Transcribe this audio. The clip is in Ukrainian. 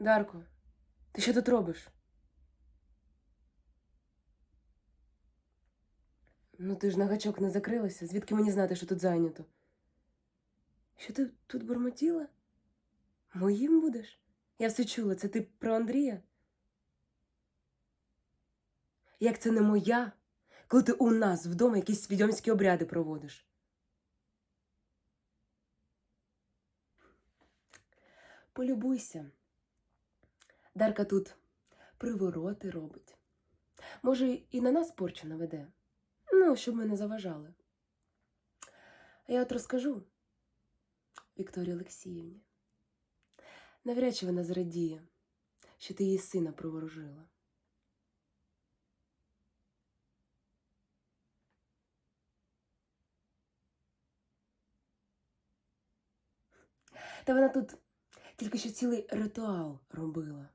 Дарко, ти що тут робиш? Ну, ти ж на гачок не закрилася. Звідки мені знати, що тут зайнято? Що ти тут бурмотіла? Моїм будеш? Я все чула, це ти про Андрія? Як це не моя, коли ти у нас вдома якісь свідомські обряди проводиш? Полюбуйся. Дарка тут привороти робить. Може, і на нас порчу наведе. Ну, щоб ми не заважали. А я от розкажу Вікторії Олексіївні. Навряд чи вона зрадіє, що ти її сина приворожила. Та вона тут тільки що цілий ритуал робила.